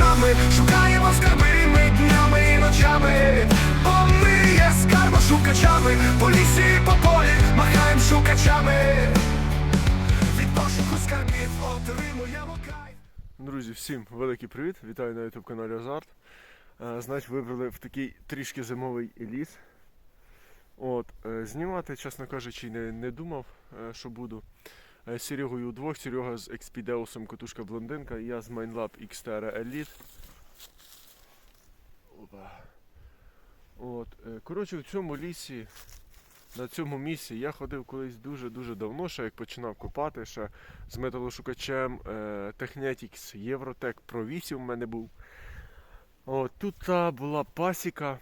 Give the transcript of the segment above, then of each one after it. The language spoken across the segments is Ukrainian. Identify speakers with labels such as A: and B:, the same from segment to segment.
A: шукачами, шукаємо скарби ми днями і ночами, бо ми є скарбошукачами, по лісі по полі махаємо шукачами. Від пошуку скарбів отримуємо кайф.
B: Друзі, всім великий привіт! Вітаю на YouTube каналі Азарт. Е, Значить, вибрали в такий трішки зимовий ліс. От, е, знімати, чесно кажучи, не, не думав, е, що буду. Е, Серегою удвох, Серега з Експідеусом Котушка Блондинка, я з Mindlab Xterra Elite. От, е, коротше, в цьому лісі, на цьому місці я ходив колись дуже-дуже давно, ще як починав копати, ще з металошукачем е, Technetics Eurotech Pro 8 в мене був. От, тут та була пасіка,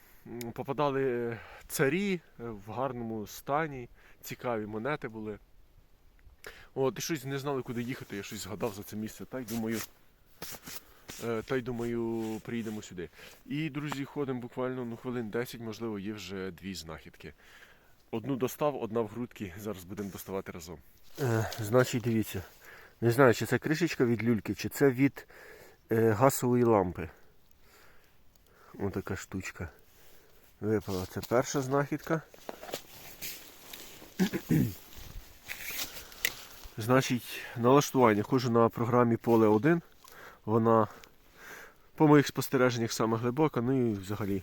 B: попадали царі в гарному стані, цікаві монети були. От, і щось не знали, куди їхати, я щось згадав за це місце, та й думаю. е, Та й думаю, приїдемо сюди. І, друзі, ходимо буквально ну, хвилин 10, можливо, є вже дві знахідки. Одну достав, одна в грудки. Зараз будемо доставати разом. Е, значить, дивіться. Не знаю, чи це кришечка від люльки, чи це від е, газової лампи. Ось така штучка. Випала. Це перша знахідка. Значить, налаштування. Ходжу на програмі Поле 1. Вона по моїх спостереженнях саме глибока, ну і взагалі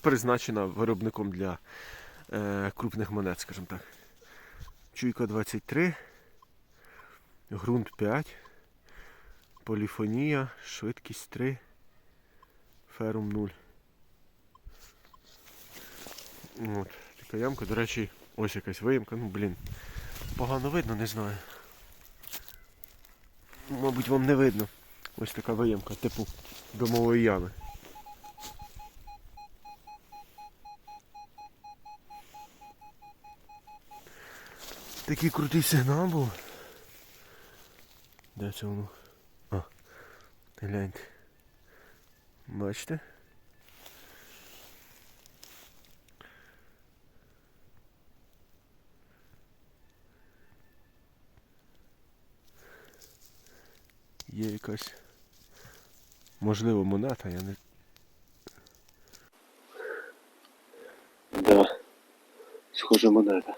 B: призначена виробником для е, крупних монет, скажімо так. Чуйка 23, ґрунт 5, поліфонія, швидкість 3, ферум 0. От, така ямка, до речі, ось якась виїмка, ну блін. Погано видно, не знаю. Мабуть, вам не видно. Ось така виємка, типу домової ями. Такий крутий сигнал був. Де це воно? А, гляньте. Бачите? Є якась можливо монета, я не. Да. Схожа монета.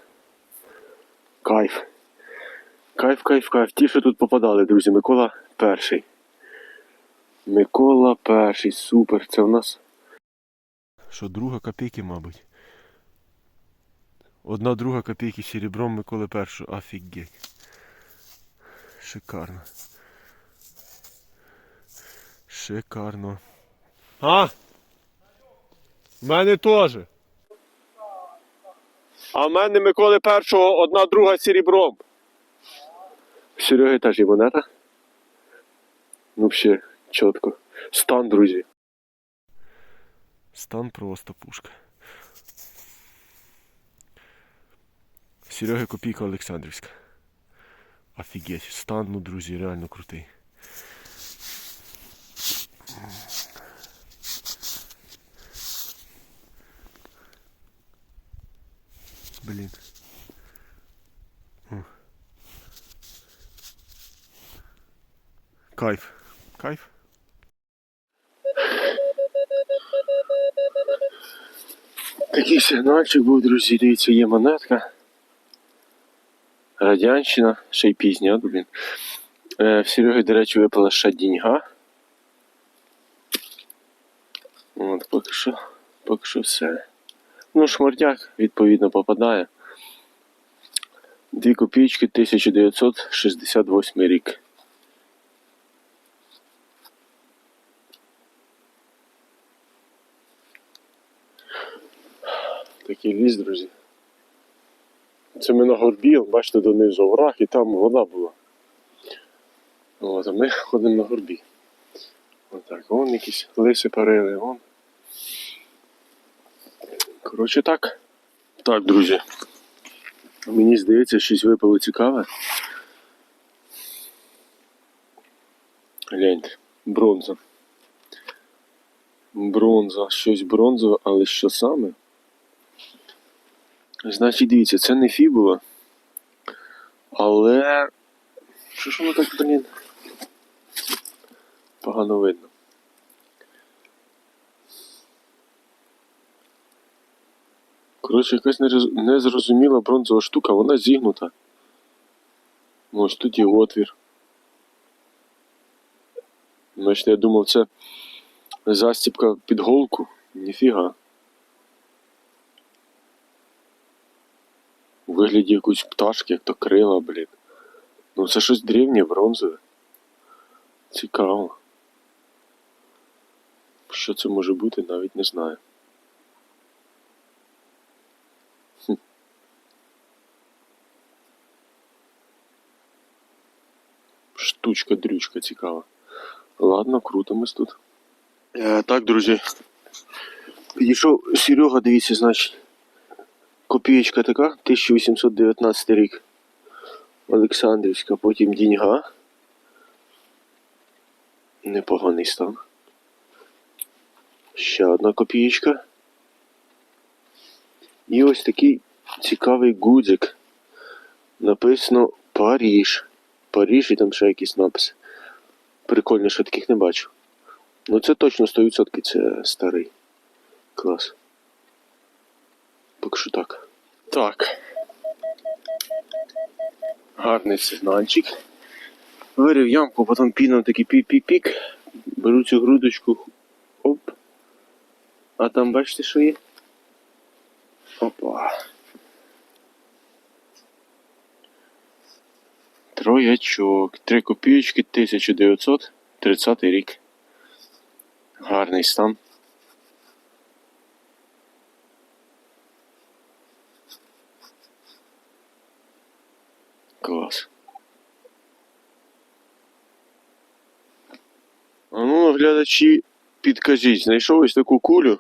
B: Кайф. Кайф, кайф, кайф. Ті, що тут попадали, друзі. Микола перший. Микола перший. Супер. Це в нас. Що, друга копійки, мабуть. Одна друга копійки серебром Миколи першого. Офігеть. Шикарно. Шикарно. А? В мене теж. А в мене Миколи першого одна друга серебром. Сереги теж є монета. Ну, ще чітко. Стан, друзі. Стан просто пушка. Сереги копійка Олександрівська. Офігеть. Стан, ну, друзі, реально крутий. Блін. О. Кайф. Кайф. Такий сигнальчик був, друзі, дивіться, є монетка. Радянщина, ще й пізня, блін. Е, в Сереги, до речі, випала ще діньга. От, поки що, поки що все. Ну, шмурдяк, відповідно, попадає. Дві копійки 1968 рік. Такий ліс, друзі. Це ми на горбі, бачите, донизу овраг, і там вода була. От, а ми ходимо на горбі. Отак, вон якісь лиси парили, вон. Коротше так. Так, друзі. Мені здається, щось випало цікаве. Гляньте, бронза. Бронза, щось бронзове, але що саме? Значить, дивіться, це не фібула. Але. Що ж воно так, блін? Погано видно. Коротше, якась незрозуміла бронзова штука, вона зігнута. Ось тут є отвір. Значить, я думав, це застіпка під голку. Ніфіга. У вигляді якоїсь пташки, як то крила, блін. Ну це щось древнє, бронзове. Цікаво. Що це може бути, навіть не знаю. Штучка, дрючка цікава. Ладно, крутимось тут. Е, так, друзі. Підійшов Серега, дивіться, значить. Копієчка така, 1819 рік. Олександрівська, потім Діньга. Непоганий стан. Ще одна копієчка. І ось такий цікавий гудзик. Написано Паріж. Паріж і там ще якісь написи. Прикольно, що таких не бачу. Ну це точно 100% це старий клас. Поки що так. Так. Гарний сигнальчик. Вирив ямку, потім пінав такий пік-пік-пік. Беру цю грудочку. Оп. А там бачите, що є? Опа. Троячок. Три копійочки 1930 рік. Гарний стан. Клас. А ну, глядачі, підкажіть, знайшов ось таку кулю.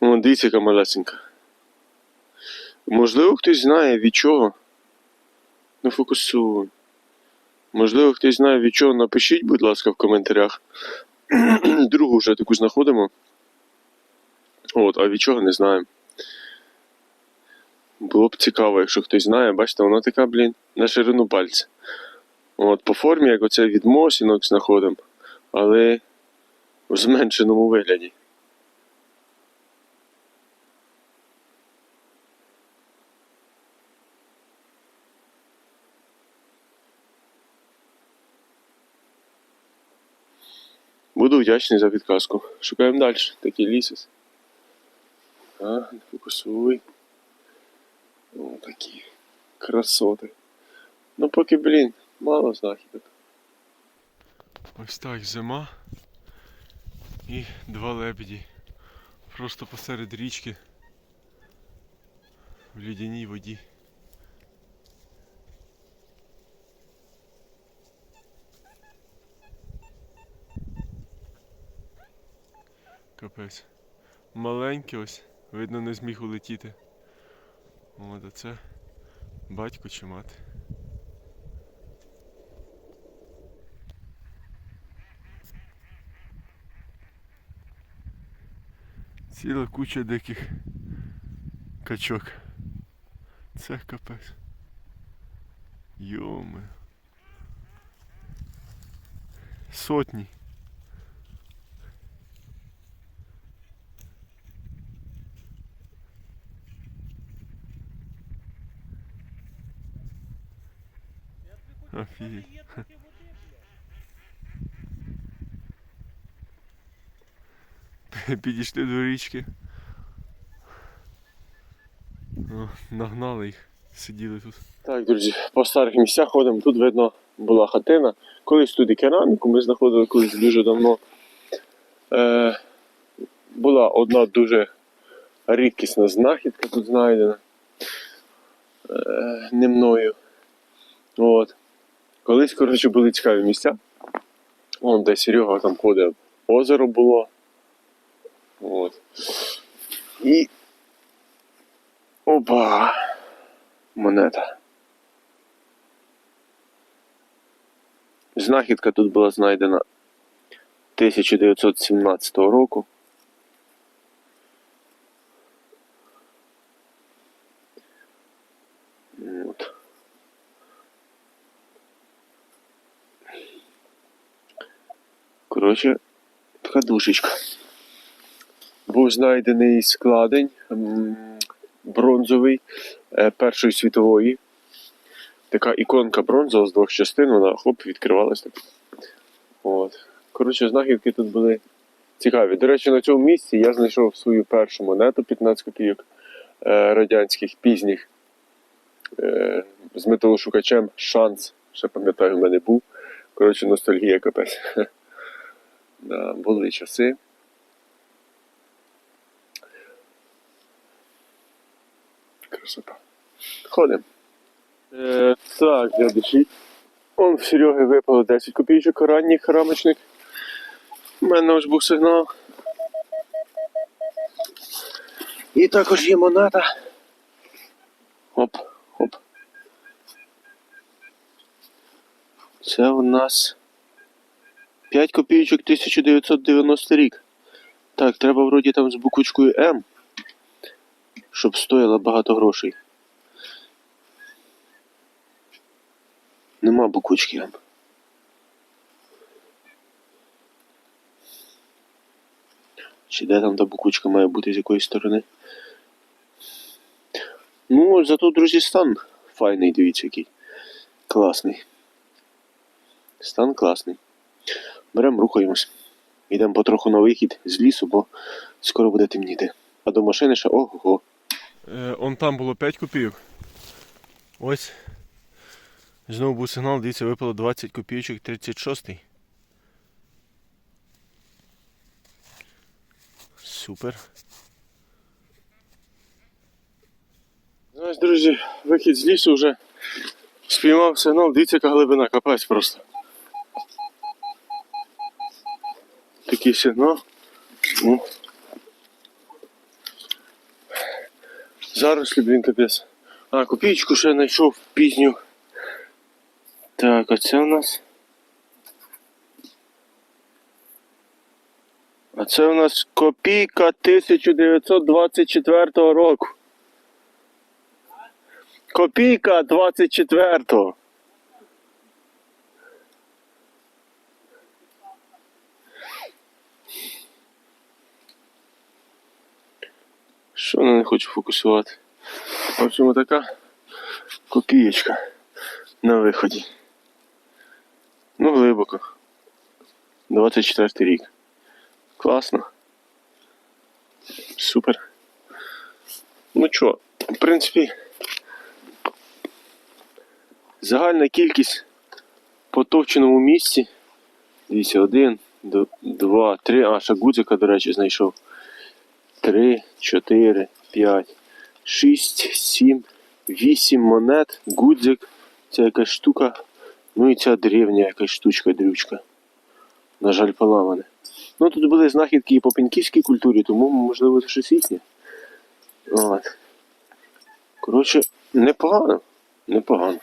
B: О, дивіться, яка малесенька. Можливо, хтось знає від чого. Не фокусуй. Можливо, хтось знає від чого. Напишіть, будь ласка, в коментарях. Другу вже таку знаходимо. От, а від чого не знаємо. Було б цікаво, якщо хтось знає, бачите, вона така, блін, на ширину пальця. От, по формі, як оце від мосінок знаходимо, але в зменшеному вигляді. Буду вдячний за підказку. Шукаємо далі. Такий лісис. А, фокусуй. О, такі красоти. Ну поки, блін, мало знахідок. Ось так зима. І два лебеді. Просто посеред річки. В лідяній воді. Капець. Маленький ось, видно, не зміг улетіти. От, а це батько чи мати. Ціла куча диких качок. Це капець. Йоми. Сотні. Підійшли до річки. О, нагнали їх, сиділи тут. Так, друзі, по старих місцях ходимо. Тут видно була хатина. Колись тут і кераміку ми знаходили колись дуже давно. Е, була одна дуже рідкісна знахідка тут знайдена. Е, не мною. От. Колись, коротше, були цікаві місця. Вон, де Серега там ходив, озеро було. От. І. Опа! Монета. Знахідка тут була знайдена 1917 року. От. Коротше, така душечка. був знайдений складень бронзовий е, Першої світової. Така іконка бронзова з двох частин, вона хоп, відкривалася. От. Коротше, знахідки тут були цікаві. До речі, на цьому місці я знайшов свою першу монету 15 копійок е, радянських пізніх е, з металошукачем шанс. Ще пам'ятаю, в мене був. Коротше, ностальгія капець. Да, були часи. Красота. Ходимо. Е, так, глядачі. Он в Сереги випало 10 копійочок ранніх рамочник. У мене ось був сигнал. І також є монета. Оп, оп. Це у нас 5 копійочок 1990 рік. Так, треба вроді там з буквочкою М, щоб стояло багато грошей. Нема буквочки М. Чи де там та буквочка має бути з якої сторони? Ну, зато, друзі, стан файний, дивіться який. Класний. Стан класний. Беремо, рухаємось. Йдемо потроху на вихід з лісу, бо скоро буде темніти. А до машини ще ого. Е, он там було 5 копійок. Ось. Знову був сигнал, дивіться, випало 20 копійочок 36. Супер. Ось, друзі, вихід з лісу вже спіймав сигнал, дивіться, яка глибина, капець просто. Такий сигнал. Ну. Зарослі, блін, капець. А, копійку ще знайшов пізню. Так, а це у нас. А це у нас копійка 1924 року. Копійка 24-го. Що вона не хоче фокусувати? В общем, така копієчка на виході. Ну, глибоко. 24 рік. Класно. Супер. Ну що, в принципі, загальна кількість по товченому місці. Дивіться, один, два, три. А, ще гудзика, до речі, знайшов. Три, чотири, п'ять, шість, сім, вісім монет, гудзик, ця якась штука. Ну і ця древня якась штучка, дрючка. На жаль, поламане. Ну тут були знахідки і по пеньківській культурі, тому можливо це щось їхнє. От. Коротше, непогано. Непогано.